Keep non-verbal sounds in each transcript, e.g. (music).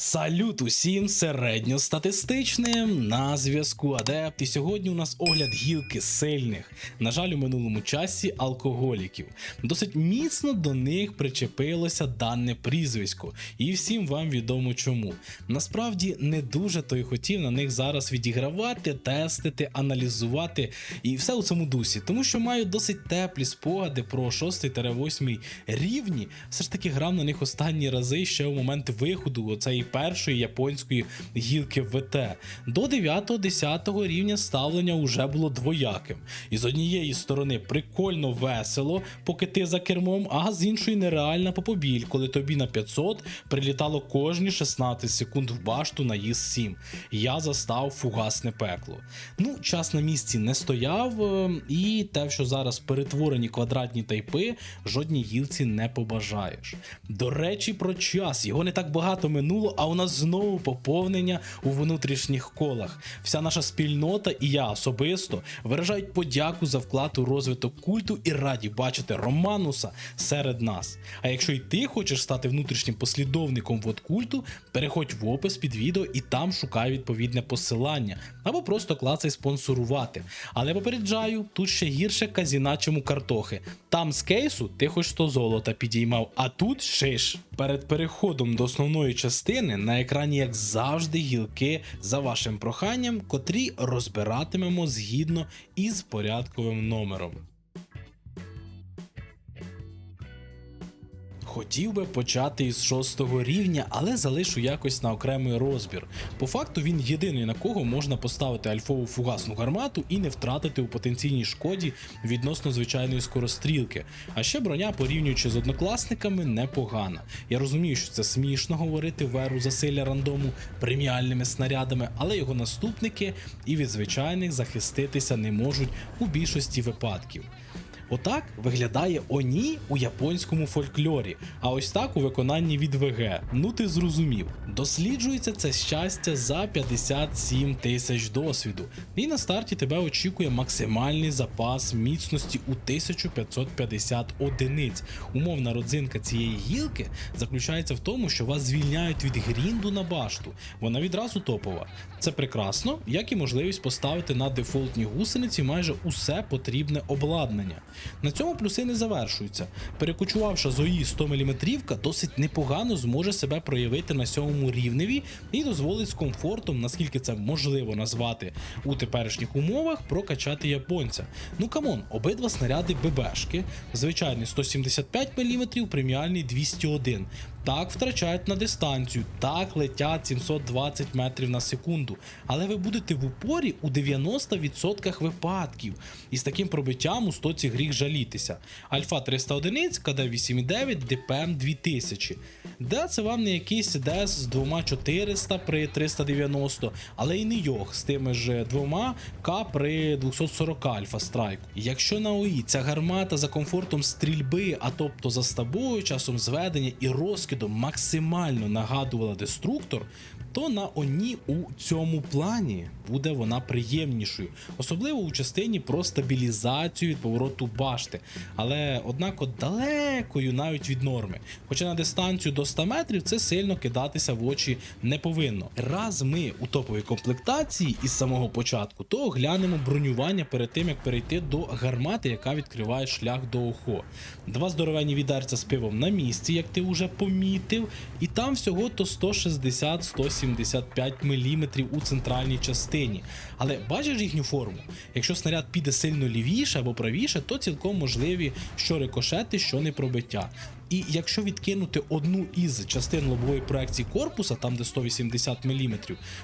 Салют усім середньостатистичним на зв'язку Адепт. І сьогодні у нас огляд гілки сильних, на жаль, у минулому часі алкоголіків. Досить міцно до них причепилося дане прізвисько, і всім вам відомо чому. Насправді не дуже то й хотів на них зараз відігравати, тестити, аналізувати і все у цьому дусі, тому що маю досить теплі спогади про 6-8 рівні. Все ж таки грав на них останні рази ще у момент виходу оцеї першої японської гілки ВТ. До 9-10 рівня ставлення вже було двояким. І з однієї сторони прикольно весело, поки ти за кермом, а з іншої нереальна попобіль, коли тобі на 500 прилітало кожні 16 секунд в башту на їз 7 Я застав фугасне пекло. Ну, час на місці не стояв, е, і те, що зараз перетворені квадратні тайпи, жодній гілці не побажаєш. До речі, про час його не так багато минуло, а у нас знову поповнення у внутрішніх колах. Вся наша спільнота і я особисто виражають подяку за вклад у розвиток культу і раді бачити Романуса серед нас. А якщо й ти хочеш стати внутрішнім послідовником вод культу, переходь в опис під відео і там шукай відповідне посилання, або просто клацай спонсорувати. Але попереджаю, тут ще гірше казіна, чим у картохи. Там з кейсу ти хоч 100 золота підіймав, а тут шиш. Перед переходом до основної частини на екрані, як завжди, гілки за вашим проханням, котрі розбиратимемо згідно із порядковим номером. Хотів би почати із шостого рівня, але залишу якось на окремий розбір. По факту він єдиний на кого можна поставити альфову фугасну гармату і не втратити у потенційній шкоді відносно звичайної скорострілки. А ще броня, порівнюючи з однокласниками, непогана. Я розумію, що це смішно говорити в еру засилля рандому преміальними снарядами, але його наступники і від звичайних захиститися не можуть у більшості випадків. Отак виглядає Оні у японському фольклорі, а ось так у виконанні від ВГ. Ну ти зрозумів. Досліджується це щастя за 57 тисяч досвіду. І на старті тебе очікує максимальний запас міцності у 1550 одиниць. Умовна родзинка цієї гілки заключається в тому, що вас звільняють від грінду на башту. Вона відразу топова. Це прекрасно, як і можливість поставити на дефолтні гусениці майже усе потрібне обладнання. На цьому плюси не завершуються. Перекочувавши ЗОІ 100 мм, досить непогано зможе себе проявити на сьомому рівневі і дозволить з комфортом, наскільки це можливо назвати у теперішніх умовах, прокачати японця. Ну камон, обидва снаряди ББшки, звичайний 175 мм, преміальний 201 так втрачають на дистанцію, так летять 720 метрів на секунду. Але ви будете в упорі у 90% випадків. І з таким пробиттям у стоці гріх жалітися. Альфа 300 одиниць, КД 8,9, ДПМ 2000. Да, це вам не якийсь ДС з 2400 при 390, але і не йог з тими ж двома К при 240 альфа страйку. Якщо на ОІ ця гармата за комфортом стрільби, а тобто за стабою, часом зведення і розкидом максимально нагадувала деструктор, то на Оні у цьому плані буде вона приємнішою, особливо у частині про стабілізацію від повороту башти, але однако далекою навіть від норми. Хоча на дистанцію до 100 метрів це сильно кидатися в очі не повинно. Раз ми у топовій комплектації із самого початку, то оглянемо бронювання перед тим як перейти до гармати, яка відкриває шлях до охо. Два здоровенні відерця з пивом на місці, як ти вже помітив, і там всього то 160-175 мм у центральній частині. Але бачиш їхню форму? Якщо снаряд піде сильно лівіше або правіше, то цілком можливі що рикошети, що не пробиття. І якщо відкинути одну із частин лобової проекції корпуса, там де 180 мм,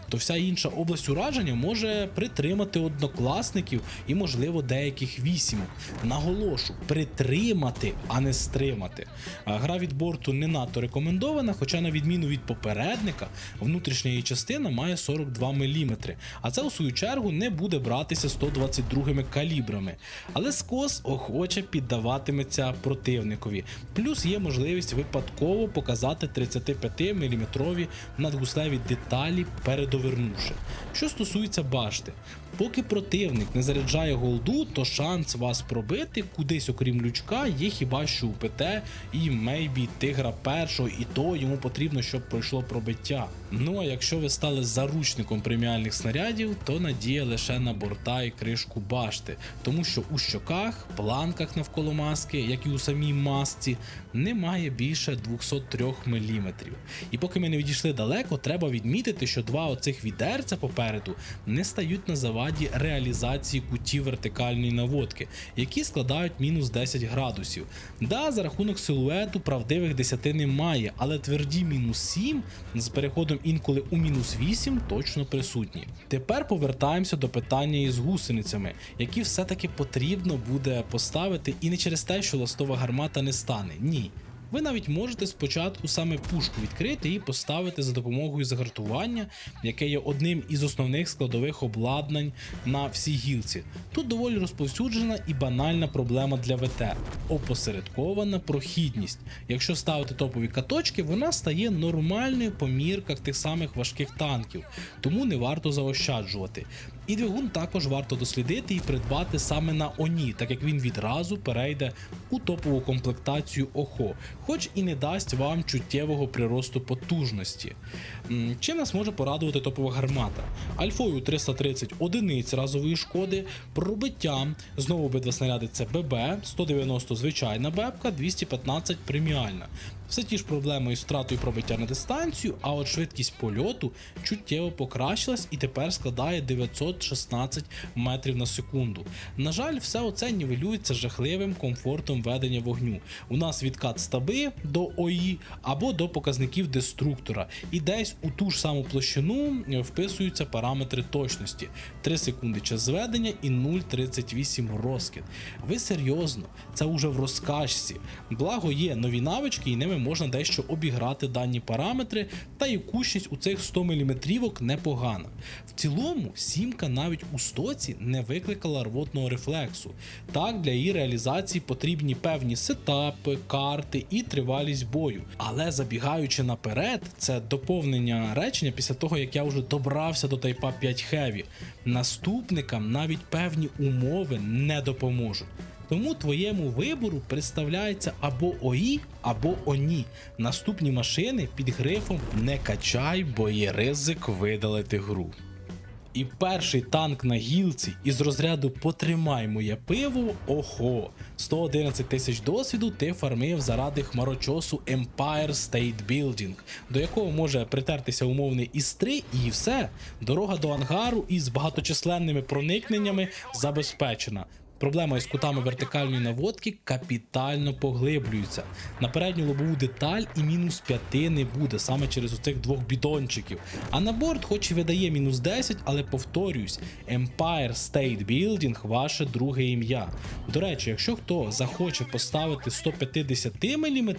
то вся інша область ураження може притримати однокласників і, можливо, деяких вісімок. Наголошу, притримати, а не стримати. Гра від борту не надто рекомендована, хоча, на відміну від попередника, внутрішня її частина має 42 мм, а це у свою чергу не буде братися 122 калібрами. Але скос охоче піддаватиметься противникові. Плюс є дає можливість випадково показати 35-мм надгуслеві деталі передовернувши. Що стосується башти, поки противник не заряджає голду, то шанс вас пробити кудись, окрім лючка, є хіба що у ПТ і мейбі тигра першого, і то йому потрібно, щоб пройшло пробиття. Ну а якщо ви стали заручником преміальних снарядів, то надія лише на борта і кришку башти, тому що у щоках, планках навколо маски, як і у самій масці, немає більше 203 мм. І поки ми не відійшли далеко, треба відмітити, що два оцих відерця попереду не стають на заваді реалізації кутів вертикальної наводки, які складають мінус 10 градусів. Да, за рахунок силуету правдивих 10 немає, але тверді мінус 7 з переходом інколи у мінус 8 точно присутні. Тепер повертаємося до питання із гусеницями, які все-таки потрібно буде поставити і не через те, що ластова гармата не стане. Ні. Ви навіть можете спочатку саме пушку відкрити і поставити за допомогою загартування, яке є одним із основних складових обладнань на всій гілці. Тут доволі розповсюджена і банальна проблема для ВТ опосередкована прохідність. Якщо ставити топові каточки, вона стає нормальною по мірках тих самих важких танків, тому не варто заощаджувати. І двигун також варто дослідити і придбати саме на Оні, так як він відразу перейде у топову комплектацію ОХО, хоч і не дасть вам чуттєвого приросту потужності. Чим нас може порадувати топова гармата? Альфою 330 одиниць разової шкоди, пробиттям, знову обидва снаряди це ББ, 190 звичайна бебка, 215 преміальна. Все ті ж проблеми із втратою пробиття на дистанцію, а от швидкість польоту чуттєво покращилась і тепер складає 916 метрів на секунду. На жаль, все оце нівелюється жахливим комфортом ведення вогню. У нас відкат стаби до ОІ або до показників деструктора, і десь у ту ж саму площину е, вписуються параметри точності: 3 секунди час зведення і 0,38 розкид. Ви серйозно, це уже в розкажці. Благо є нові навички, і ними можна дещо обіграти дані параметри, та і кущність у цих 100 мм непогана. В цілому, сімка навіть у стоці не викликала рвотного рефлексу. Так, для її реалізації потрібні певні сетапи, карти і тривалість бою. Але забігаючи наперед, це доповнення речення після того, як я вже добрався до Type 5 Heavy. Наступникам навіть певні умови не допоможуть. Тому твоєму вибору представляється або ОІ, або ОНІ. Наступні машини під грифом не качай, бо є ризик видалити гру. І перший танк на гілці із розряду Потримай моє пиво, охо. 111 тисяч досвіду ти фармив заради хмарочосу Empire State Building, до якого може притертися умовний ІС-3 і все. Дорога до ангару із багаточисленними проникненнями забезпечена. Проблема із кутами вертикальної наводки капітально поглиблюється. На передню лобову деталь і мінус 5 не буде саме через оцих двох бідончиків. А на борт, хоч і видає мінус 10, але повторюсь, Empire State Building ваше друге ім'я. До речі, якщо хто захоче поставити 150 мм,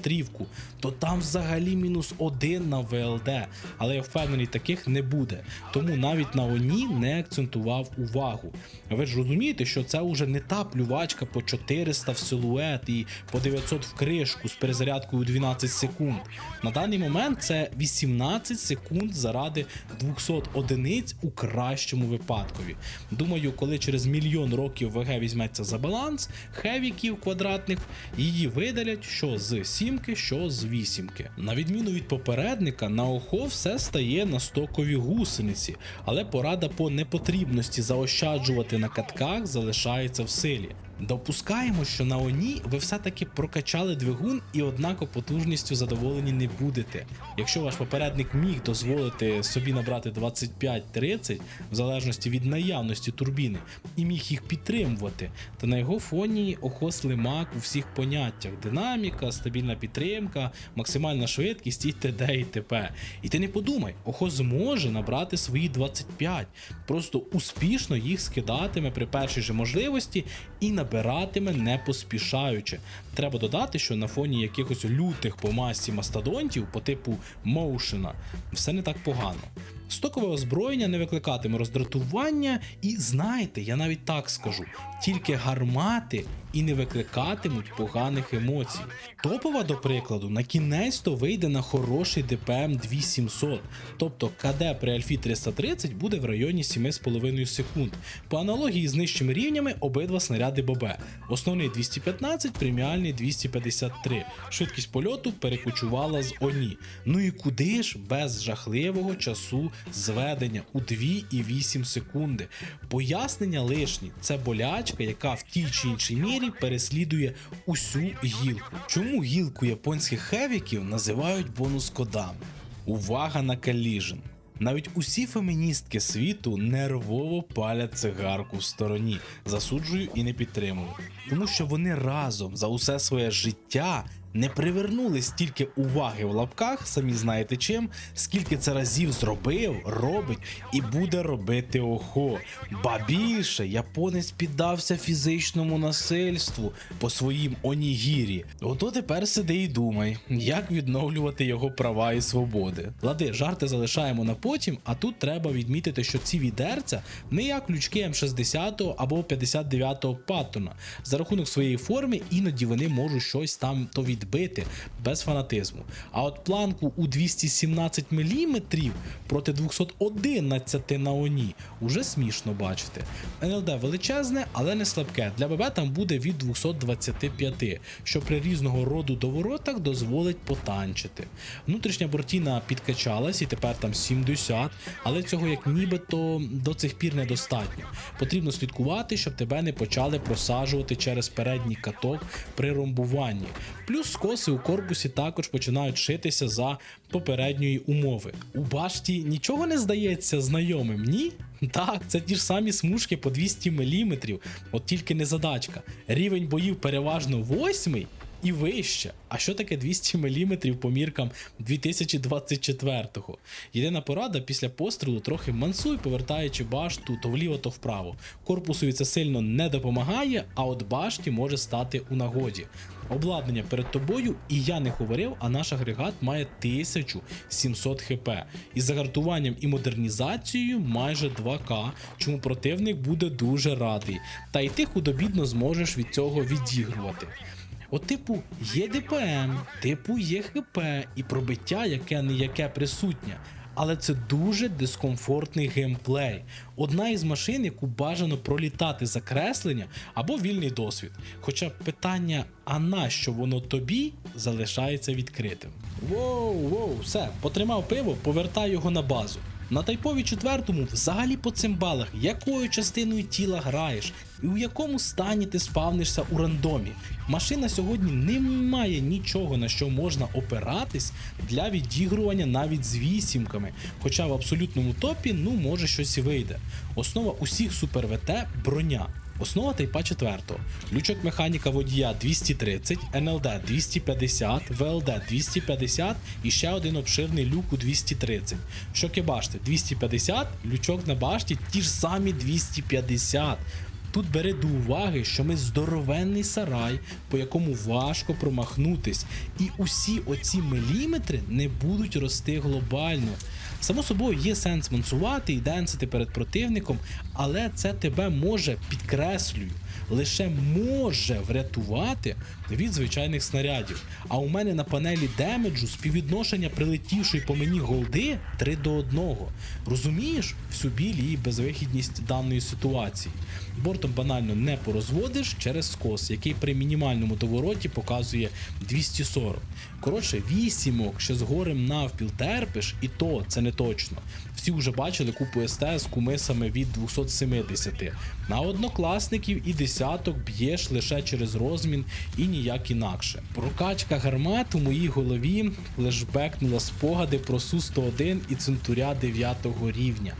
то там взагалі мінус 1 на ВЛД. Але я впевнений, таких не буде. Тому навіть на ОНІ не акцентував увагу. Ви ж розумієте, що це вже не та плювачка по 400 в силует і по 900 в кришку з перезарядкою 12 секунд. На даний момент це 18 секунд заради 200 одиниць у кращому випадкові. Думаю, коли через мільйон років ВГ візьметься за баланс, хевіків квадратних її видалять що з сімки, що з вісімки. На відміну від попередника, на охо все стає на стокові гусениці, але порада по непотрібності заощаджувати на катках залишається в силі. Допускаємо, що на Оні ви все-таки прокачали двигун і однако потужністю задоволені не будете. Якщо ваш попередник міг дозволити собі набрати 25-30 в залежності від наявності турбіни і міг їх підтримувати, то на його фоні охос лимак у всіх поняттях: динаміка, стабільна підтримка, максимальна швидкість і т.д. і т.п. І ти не подумай, охос зможе набрати свої 25, просто успішно їх скидатиме при першій же можливості і набиратиме не поспішаючи. Треба додати, що на фоні якихось лютих по масі мастодонтів по типу Моушена все не так погано. Стокове озброєння не викликатиме роздратування, і знаєте, я навіть так скажу, тільки гармати і не викликатимуть поганих емоцій. Топова, до прикладу, на кінець то вийде на хороший ДПМ 2700, тобто КД при Альфі 330 буде в районі 7,5 секунд. По аналогії з нижчими рівнями обидва снаряди ББ. Основний 215, преміальний 253. Швидкість польоту перекочувала з ОНІ. Ну і куди ж без жахливого часу зведення у 2,8 секунди. Пояснення лишні це болячка, яка в тій чи іншій мірі переслідує усю гілку. Чому гілку японських хевіків називають бонус кодами? Увага на каліжен. Навіть усі феміністки світу нервово палять цигарку в стороні, засуджую і не підтримую, тому що вони разом за усе своє життя не привернули стільки уваги в лапках, самі знаєте чим, скільки це разів зробив, робить і буде робити охо. Ба більше японець піддався фізичному насильству по своїм онігірі. Ото тепер сиди і думай, як відновлювати його права і свободи. Лади, жарти залишаємо на потім, а тут треба відмітити, що ці відерця не як лючки М60 або 59-го паттона. За рахунок своєї форми іноді вони можуть щось там то відбити без фанатизму. А от планку у 217 мм проти 211 на Оні уже смішно бачити. НЛД величезне, але не слабке. Для ББ там буде від 225, що при різного роду доворотах дозволить потанчити. Внутрішня бортіна підкачалась і тепер там 70, але цього як нібито до цих пір недостатньо. Потрібно слідкувати, щоб тебе не почали просаджувати через передній каток при ромбуванні. Плюс скоси у корпусі також починають шитися за попередньої умови. У башті нічого не здається знайомим, ні? Так, це ті ж самі смужки по 200 мм, от тільки не задачка. Рівень боїв переважно восьмий і вище. А що таке 200 мм по міркам 2024-го? Єдина порада після пострілу трохи мансуй, повертаючи башту то вліво, то вправо. Корпусові це сильно не допомагає, а от башті може стати у нагоді. Обладнання перед тобою, і я не говорив, а наш агрегат має 1700 хп. Із загартуванням і модернізацією майже 2К, чому противник буде дуже радий. Та й ти худобідно зможеш від цього відігрувати. От, типу, є ДПМ, типу є ХП і пробиття, яке не яке присутнє. Але це дуже дискомфортний геймплей. Одна із машин, яку бажано пролітати закреслення або вільний досвід. Хоча питання, а на що воно тобі, залишається відкритим. Воу, воу, все, потримав пиво, повертай його на базу. На тайпові четвертому взагалі по цимбалах, якою частиною тіла граєш, і у якому стані ти спавнишся у рандомі. Машина сьогодні не має нічого на що можна опиратись для відігрування навіть з вісімками. Хоча в абсолютному топі ну може щось і вийде. Основа усіх супер ВТ броня. Основа тайпа 4. Лючок механіка водія 230, НЛД 250, ВЛД 250 і ще один обширний люк у 230. Щоки башти 250, лючок на башті ті ж самі 250. Тут бери до уваги, що ми здоровенний сарай, по якому важко промахнутись, і усі оці міліметри не будуть рости глобально. Само собою є сенс мансувати і денсити перед противником, але це тебе може, підкреслюю, лише може врятувати від звичайних снарядів. А у мене на панелі демеджу співвідношення прилетівшої по мені голди 3 до 1. Розумієш всю біль і безвихідність даної ситуації. Бортом банально не порозводиш через скос, який при мінімальному довороті показує 240. Коротше, вісімок ще з горем навпіл терпиш, і то це не точно. Всі вже бачили купу СТ з кумисами від 270. На однокласників і десяток б'єш лише через розмін і ніяк інакше. Прокачка гармат у моїй голові флешбекнула спогади про Су-101 і центуря 9 рівня.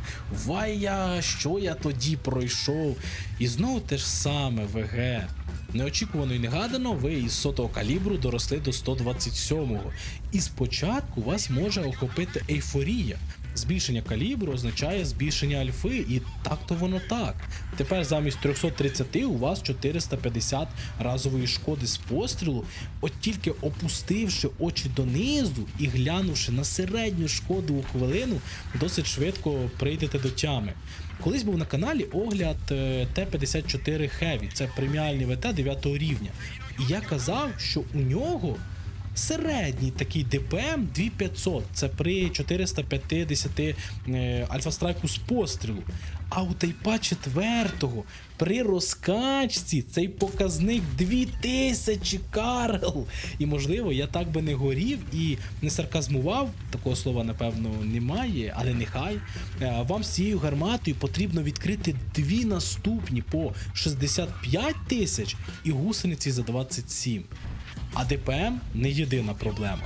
Вая, що я тоді пройшов? І знову те ж саме ВГ. Неочікувано і негадано, ви із сотого калібру доросли до 127-го. І спочатку вас може охопити ейфорія. Збільшення калібру означає збільшення альфи, і так то воно так. Тепер замість 330 у вас 450 разової шкоди з пострілу, от тільки опустивши очі донизу і глянувши на середню шкоду у хвилину, досить швидко прийдете до тями. Колись був на каналі огляд е, Т-54 Heavy, це преміальний ВТ 9 рівня. І я казав, що у нього середній такий ДПМ 2500. Це при 450 е, альфа-страйку з пострілу. А у тайпа 4 при розкачці цей показник 2000 карл. І можливо, я так би не горів і не сарказмував. Такого слова, напевно, немає, але нехай. Е, Вам з цією гарматою потрібно відкрити дві наступні по 65 тисяч і гусениці за 27. А ДПМ не єдина проблема.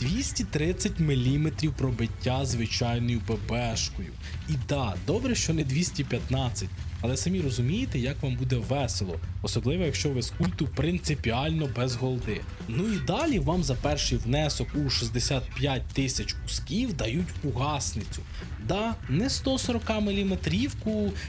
230 мм пробиття звичайною ППшкою. І да, добре, що не 215, але самі розумієте, як вам буде весело, особливо якщо ви з культу принципіально без голди. Ну і далі вам за перший внесок у 65 тисяч кусків дають фугасницю. Да, не 140 мм,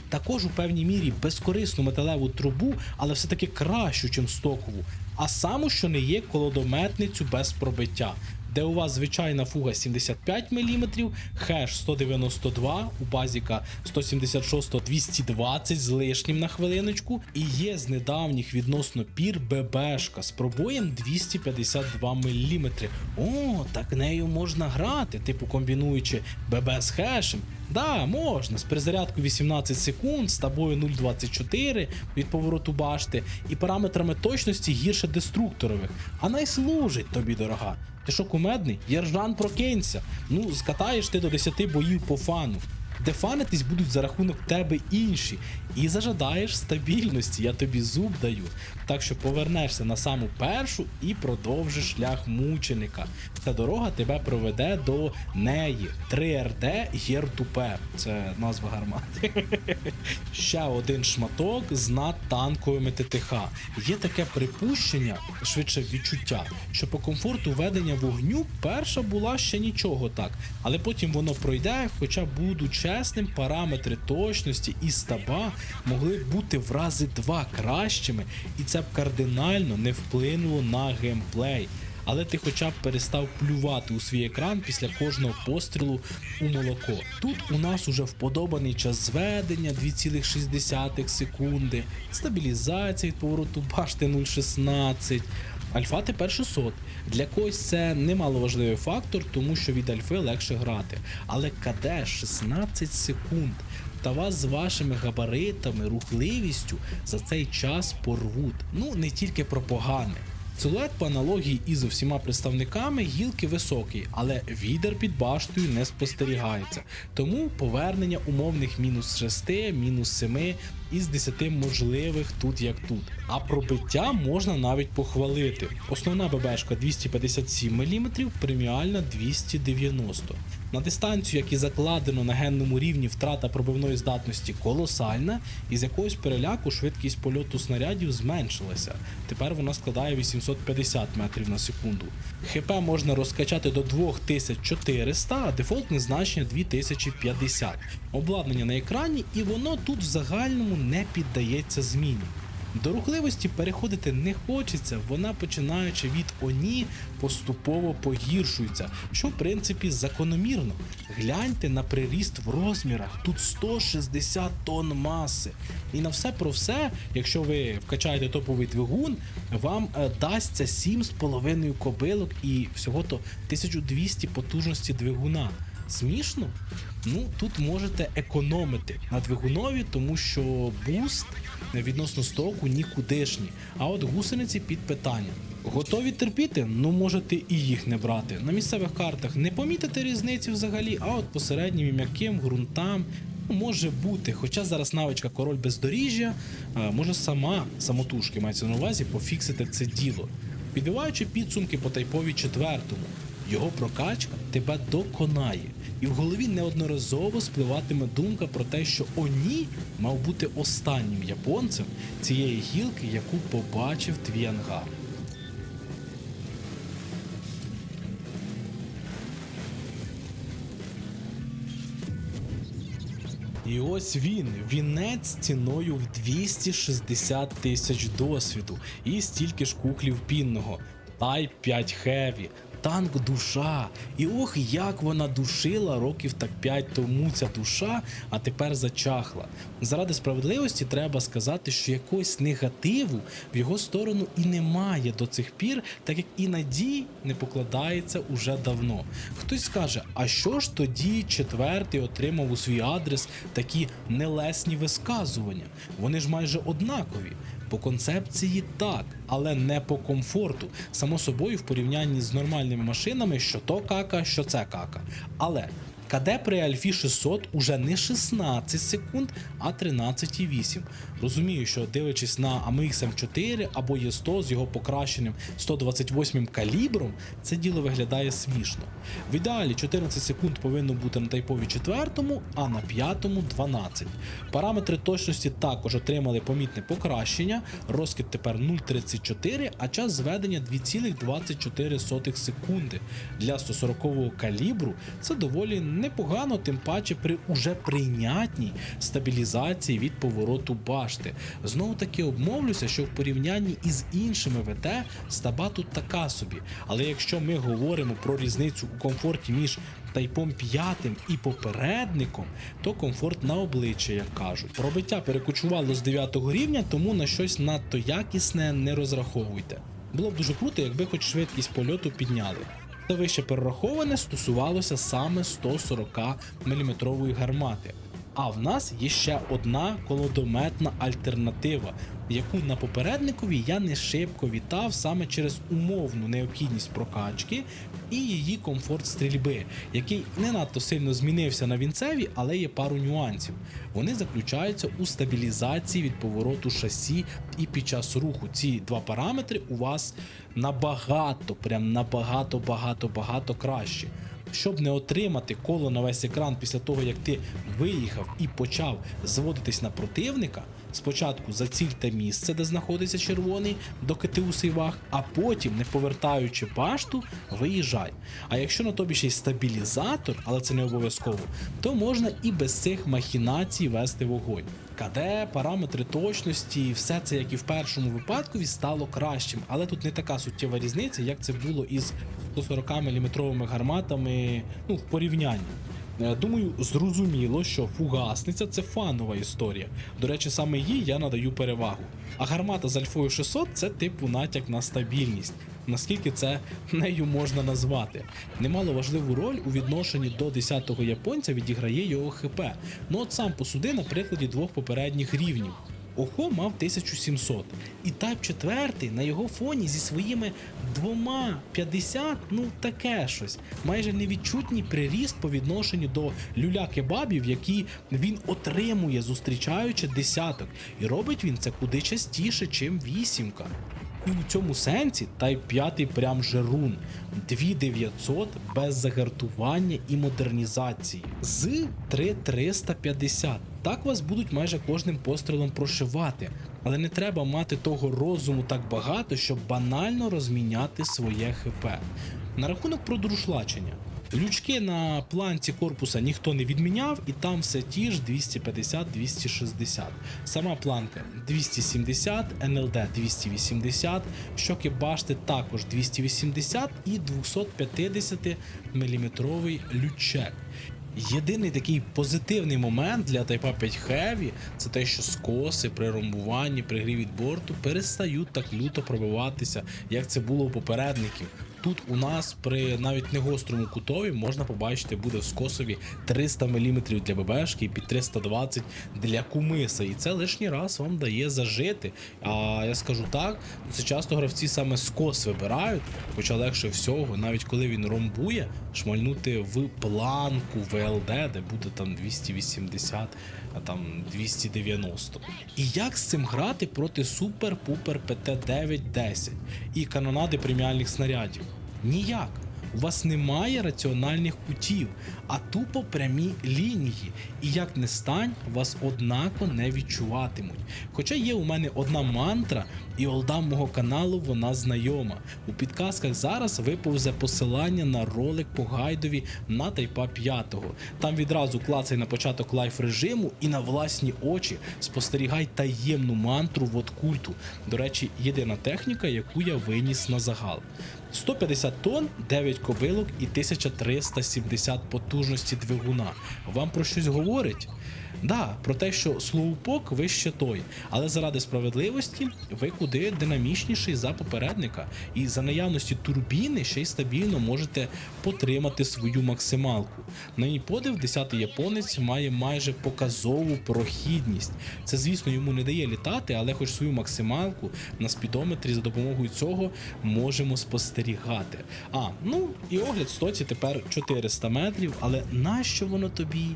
також у певній мірі безкорисну металеву трубу, але все-таки кращу, ніж стокову. А саму, що не є колодометницю без пробиття де у вас звичайна фуга 75 мм, хеш 192, у базіка 176 220 з лишнім на хвилиночку. І є з недавніх відносно пір ББшка з пробоєм 252 мм. О, так нею можна грати, типу комбінуючи ББ з хешем. Да, можна, з перезарядку 18 секунд, з тобою 0,24 від повороту башти і параметрами точності гірше деструкторових. А найслужить тобі, дорога. Ти що кумедний? Єржан прокинься. Ну, скатаєш ти до 10 боїв по фану. Де фанитись будуть за рахунок тебе інші. І зажадаєш стабільності, я тобі зуб даю. Так що повернешся на саму першу і продовжиш шлях мученика. Ця дорога тебе проведе до неї. 3РД Єртупе. Це назва гармати. (laughs) Ще один шматок з надтанковими ТТХ. Є таке припущення, швидше відчуття, що по комфорту ведення вогню перша була ще нічого так, але потім воно пройде, хоча буду чесним, параметри точності і стаба могли бути в рази два кращими, і це б кардинально не вплинуло на геймплей. Але ти хоча б перестав плювати у свій екран після кожного пострілу у молоко. Тут у нас уже вподобаний час зведення 2,6 секунди, стабілізація від повороту башти 0,16. Альфа тепер 600. Для когось це немаловажливий фактор, тому що від альфи легше грати. Але КД 16 секунд. Та вас з вашими габаритами, рухливістю за цей час порвуть. Ну не тільки про погане. Силует по аналогії із усіма представниками гілки високий, але відер під баштою не спостерігається. Тому повернення умовних мінус 6, мінус 7 із 10 можливих тут як тут. А пробиття можна навіть похвалити. Основна ББшка 257 мм, преміальна 290 На дистанцію, як і закладено на генному рівні, втрата пробивної здатності колосальна, і з якогось переляку швидкість польоту снарядів зменшилася. Тепер вона складає 850 метрів на секунду. ХП можна розкачати до 2400, а дефолтне значення 2050. Обладнання на екрані, і воно тут в загальному не піддається зміні. До рухливості переходити не хочеться, вона починаючи від Оні поступово погіршується, що в принципі закономірно. Гляньте на приріст в розмірах, тут 160 тонн маси. І на все про все, якщо ви вкачаєте топовий двигун, вам е, дасться 7,5 кобилок і всього-то 1200 потужності двигуна. Смішно? Ну тут можете економити на двигунові, тому що буст відносно стоку нікудишній. А от гусениці під питання. Готові терпіти? Ну можете і їх не брати. На місцевих картах не помітите різниці взагалі, а от по середнім і м'яким ґрунтам ну, може бути. Хоча зараз навичка король бездоріжжя може сама самотужки мається на увазі пофіксити це діло. Підбиваючи підсумки по тайпові четвертому, його прокачка тебе доконає. І в голові неодноразово спливатиме думка про те, що Оні мав бути останнім японцем цієї гілки, яку побачив твій. І ось він, вінець ціною в 260 тисяч досвіду і стільки ж кухлів пінного. Type 5 Heavy, танк душа. І ох, як вона душила років так 5 тому ця душа, а тепер зачахла. Заради справедливості треба сказати, що якогось негативу в його сторону і немає до цих пір, так як і надій не покладається уже давно. Хтось скаже, а що ж тоді четвертий отримав у свій адрес такі нелесні висказування? Вони ж майже однакові. По концепції так, але не по комфорту. Само собою, в порівнянні з нормальними машинами, що то кака, що це кака. Але КД при Альфі 600 уже не 16 секунд, а 13,8. Розумію, що дивлячись на AMX M4 або Є100 з його покращеним 128 калібром, це діло виглядає смішно. В ідеалі 14 секунд повинно бути на тайпові 4, а на 5 12. Параметри точності також отримали помітне покращення. Розкид тепер 0,34, а час зведення 2,24 секунди. Для 140-го калібру це доволі непогано, тим паче при уже прийнятній стабілізації від повороту башти. Знову таки обмовлюся, що в порівнянні із іншими ВТ стаба тут така собі. Але якщо ми говоримо про різницю у комфорті між Тайпом 5 і попередником, то комфорт на обличчя, як кажуть. Пробиття перекочувало з 9 рівня, тому на щось надто якісне не розраховуйте. Було б дуже круто, якби хоч швидкість польоту підняли. Та вище перераховане стосувалося саме 140 мм гармати. А в нас є ще одна колодометна альтернатива, яку на попередникові я не шибко вітав саме через умовну необхідність прокачки і її комфорт стрільби, який не надто сильно змінився на вінцеві, але є пару нюансів. Вони заключаються у стабілізації від повороту шасі і під час руху. Ці два параметри у вас набагато, прям набагато, багато, багато краще. Щоб не отримати коло на весь екран після того, як ти виїхав і почав зводитись на противника, спочатку зацільте місце, де знаходиться червоний, доки ти у сейвах, а потім, не повертаючи башту, виїжджай. А якщо на тобі ще й стабілізатор, але це не обов'язково, то можна і без цих махінацій вести вогонь. КД, параметри точності, все це, як і в першому випадку, стало кращим, але тут не така суттєва різниця, як це було із 140 мм гарматами ну, в порівнянні. Е, Думаю, зрозуміло, що фугасниця це фанова історія. До речі, саме їй я надаю перевагу. А гармата з Альфою 600 це типу натяк на стабільність. Наскільки це нею можна назвати? Немало важливу роль у відношенні до 10-го японця відіграє його ХП. Ну от сам посуди на прикладі двох попередніх рівнів. Охо мав 1700, і Type 4 на його фоні зі своїми двома 50, ну таке щось. Майже невідчутній приріст по відношенню до люля кебабів, які він отримує, зустрічаючи десяток. І робить він це куди частіше, чим вісімка. І у цьому сенсі Type 5 прям жерун. 2900 без загартування і модернізації. З 3350. Так вас будуть майже кожним пострілом прошивати. Але не треба мати того розуму так багато, щоб банально розміняти своє ХП. На рахунок продрушлачення. Лючки на планці корпуса ніхто не відміняв, і там все ті ж 250-260. Сама планка 270, НЛД 280, щоки башти також 280 і 250 мм лючек. Єдиний такий позитивний момент для Type 5 Heavy це те, що скоси при ромбуванні, при грі від борту перестають так люто пробиватися, як це було у попередників. Тут у нас при навіть не гострому кутові можна побачити буде в скосові 300 мм для ББшки і під 320 для кумиса. І це лишній раз вам дає зажити. А я скажу так, це часто гравці саме скос вибирають, хоча легше всього, навіть коли він ромбує, шмальнути в планку ВЛД, де буде там 280, а там 290. І як з цим грати проти супер-пупер ПТ-910 і канонади преміальних снарядів? Ніяк. У вас немає раціональних кутів, а тупо прямі лінії. І як не стань, вас однако не відчуватимуть. Хоча є у мене одна мантра, і олдам мого каналу вона знайома. У підказках зараз виповзе посилання на ролик по гайдові на Тайпа 5. Там відразу клацай на початок лайф режиму і на власні очі спостерігай таємну мантру вод культу. До речі, єдина техніка, яку я виніс на загал. 150 тонн, 9 кобилок і 1370 потужності двигуна. Вам про щось говорить? Да, про те, що слоупок вище той, але заради справедливості ви куди динамічніший за попередника, і за наявності турбіни ще й стабільно можете потримати свою максималку. На мій подив, 10-й японець має майже показову прохідність. Це, звісно, йому не дає літати, але хоч свою максималку на спідометрі за допомогою цього можемо спостерігати. А, ну і огляд стоці тепер 400 метрів, але нащо воно тобі?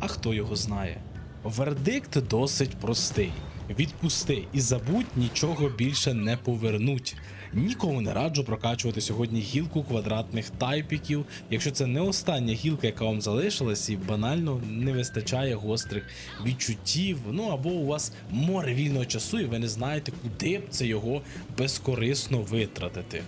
А хто його знає? Вердикт досить простий. Відпусти і забудь, нічого більше не повернуть. Нікому не раджу прокачувати сьогодні гілку квадратних тайпіків, якщо це не остання гілка, яка вам залишилась, і банально не вистачає гострих відчуттів. Ну або у вас море вільного часу, і ви не знаєте, куди б це його безкорисно витратити.